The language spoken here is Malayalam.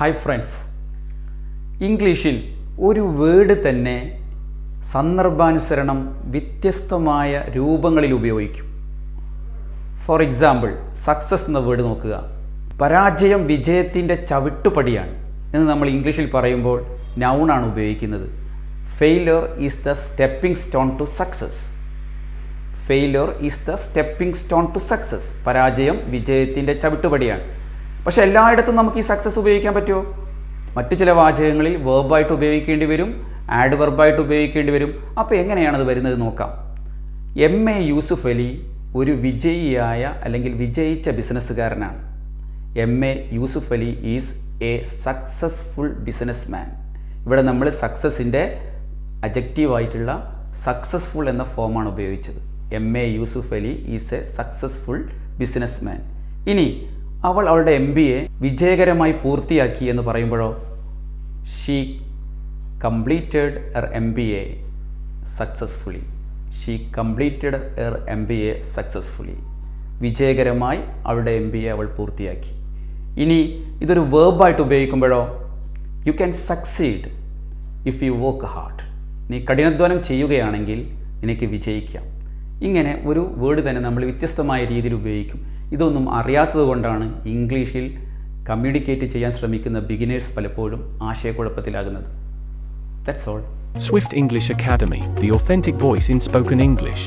ഹായ് ഫ്രണ്ട്സ് ഇംഗ്ലീഷിൽ ഒരു വേർഡ് തന്നെ സന്ദർഭാനുസരണം വ്യത്യസ്തമായ രൂപങ്ങളിൽ ഉപയോഗിക്കും. ഫോർ എക്സാമ്പിൾ സക്സസ് എന്ന വേർഡ് നോക്കുക. പരാജയം വിജയത്തിന്റെ ചവിട്ടുപടിയാണ് എന്ന് നമ്മൾ ഇംഗ്ലീഷിൽ പറയുമ്പോൾ നൗണാണ് ഉപയോഗിക്കുന്നത്. Failure is the stepping stone to success failure is the stepping stone to success പരാജയം വിജയത്തിന്റെ ചവിട്ടുപടിയാണ്. പക്ഷേ എല്ലായിടത്തും നമുക്ക് ഈ സക്സസ് ഉപയോഗിക്കാൻ പറ്റുമോ? മറ്റു ചില വാചകങ്ങളിൽ വേർബായിട്ട് ഉപയോഗിക്കേണ്ടി വരും ആഡ് വെർബായിട്ട് ഉപയോഗിക്കേണ്ടി വരും. അപ്പോൾ എങ്ങനെയാണത് വരുന്നത് നോക്കാം. എം എ യൂസുഫ് അലി ഒരു വിജയിയായ അല്ലെങ്കിൽ വിജയിച്ച ബിസിനസ്സുകാരനാണ് M A Yusuf Ali is a successful business man ഇവിടെ നമ്മൾ സക്സസിന്റെ അജക്റ്റീവായിട്ടുള്ള സക്സസ്ഫുൾ എന്ന ഫോമാണ് ഉപയോഗിച്ചത്. M A Yusuf Ali is a successful business man ഇനി അവൾ അവളുടെ എം ബി എ വിജയകരമായി പൂർത്തിയാക്കി എന്ന് പറയുമ്പോഴോ she completed her M B A successfully she completed her M B A successfully വിജയകരമായി അവളുടെ എം ബി എ അവൾ പൂർത്തിയാക്കി. ഇനി ഇതൊരു വേർബായിട്ട് ഉപയോഗിക്കുമ്പോഴോ you can succeed if you work hard നീ കഠിനാധ്വാനം ചെയ്യുകയാണെങ്കിൽ നിനക്ക് വിജയിക്കാം. ഇങ്ങനെ ഒരു വേർഡ് തന്നെ നമ്മൾ വ്യത്യസ്തമായ രീതിയിൽ ഉപയോഗിക്കും. ഇതൊന്നും അറിയാത്തത് കൊണ്ടാണ് ഇംഗ്ലീഷിൽ കമ്മ്യൂണിക്കേറ്റ് ചെയ്യാൻ ശ്രമിക്കുന്ന ബിഗിനേഴ്സ് പലപ്പോഴും ആശയക്കുഴപ്പത്തിലാകുന്നത് that's all Swift English Academy the authentic voice in spoken English.